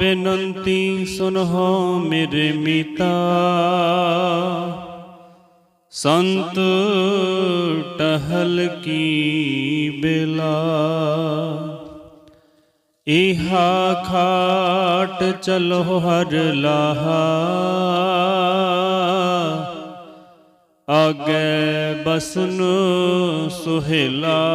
ਬੇਨੰਤੀ, ਸੁਨਹੁ ਮੇਰੇ ਮੀਤਾ। ਸੰਤ ਟਹਲ ਕੀ ਬੇਲਾ। ਇਹਾ ਖਾਟ ਚਲੋ ਹਰ ਲਾਹਾ। ਆਗੇ ਬਸਨ ਸੁਹੇਲਾ।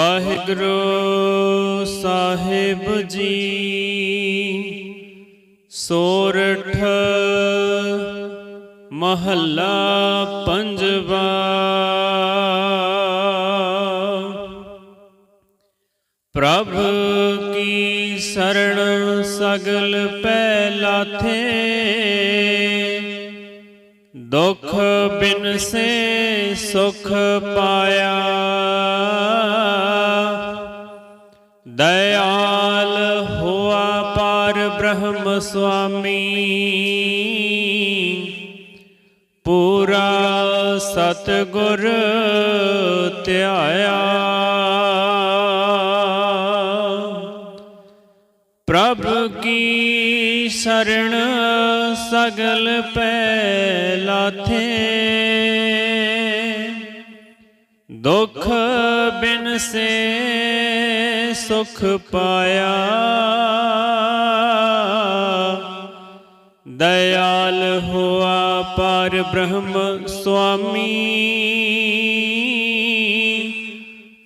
ਵਾਹਿਗੁਰੂ ਸਾਹਿਬ ਜੀ ਸੋਰਠ ਮਹੱਲਾ ਪੰਜਵਾ। ਪ੍ਰਭ ਕੀ ਸਰਣ ਸਗਲ ਪੈ ਲਾਥੇ ਦੁਖ ਬਿਨ ਸੇ ਸੁਖ ਪਾਇਆ। ਦਇਆਲ ਹੋਆ ਪਾਰ ਬ੍ਰਹਮ ਸੁਆਮੀ। ਪੂਰਾ ਸਤਗੁਰ ਧਿਆਇਆ। ਪ੍ਰਭ ਕੀ ਸਰਣ ਸਗਲ ਪੈ ਲਾਥੇ ਦੁਖ ਬਿਨ ਸੇ ਸੁਖ ਪਾਇਆ। ਦਇਆਲ ਹੋਆ ਪਰ ਬ੍ਰਹਮ ਸੁਆਮੀ।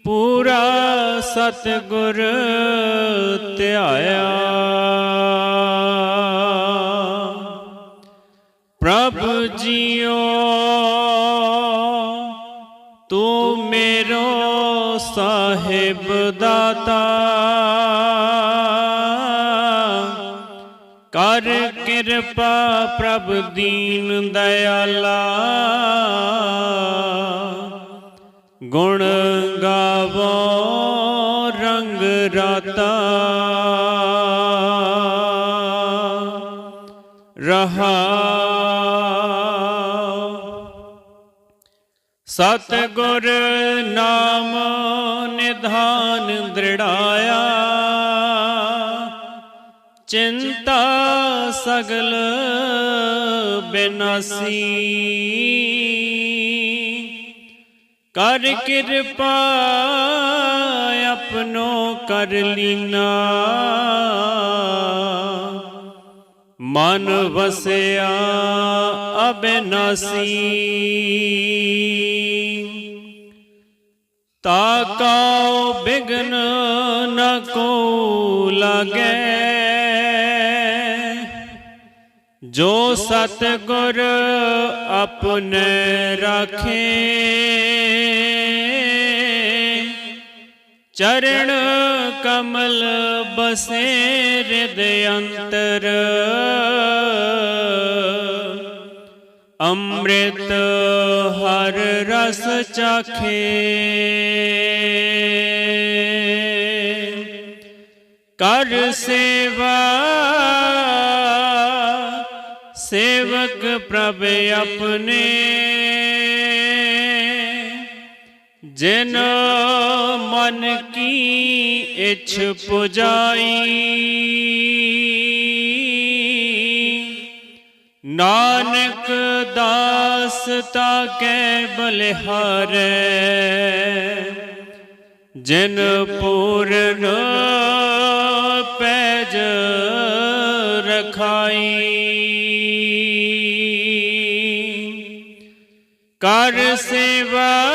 ਪੂਰਾ ਸਤਗੁਰ ਧਿਆਇਆ। ਜੀਓ ਤੂੰ ਮੇਰੋ ਸਾਹਿਬ ਦਾਤਾ। ਕਰ ਕਿਰਪਾ ਪ੍ਰਭ ਦੀਨ ਦਇਆਲਾ। ਗੁਣ ਗਾਵੋ ਰੰਗ ਰਾਤਾ। ਰਹਾ ਸਤਿਗੁਰ ਨਾਮ ਨਿਧਾਨ ਦ੍ਰਿੜਾਇਆ। ਚਿੰਤਾ ਸਗਲ ਬਿਨਾਸੀ। ਕਰ ਕਿਰਪਾ ਆਪਣੋ ਕਰ ਲੀਨਾ। ਮਨ ਵਸਿਆ ਅਬਿਨਾਸੀ। ਤਾਕਾਉ ਬਿਗਨ ਨ ਕੋ ਲਾਗੈ। ਜੋ ਸਤਗੁਰ ਆਪਣੇ ਰਾਖੇ। ਚਰਨ ਕਮਲ ਬਸੇ ਹਿਰਦ ਅੰਤਰ। ਅੰਮ੍ਰਿਤ ਹਰ ਰਸ ਚਾਖੇ। ਕਰ ਸੇਵਾ ਸੇਵਕ ਪ੍ਰਭ ਆਪਣੇ। ਜਿਨ ਮਨ ਕੀ ਇਛ ਪੁਜਾਈ। ਨਾਨਕ ਦਾਸ ਤਾ ਕੈ ਬਲਿਹਾਰੈ। ਜਿਨ ਪੂਰਨ ਪੈਜ ਰਖਾਈ। ਕਰ ਸੇਵਾ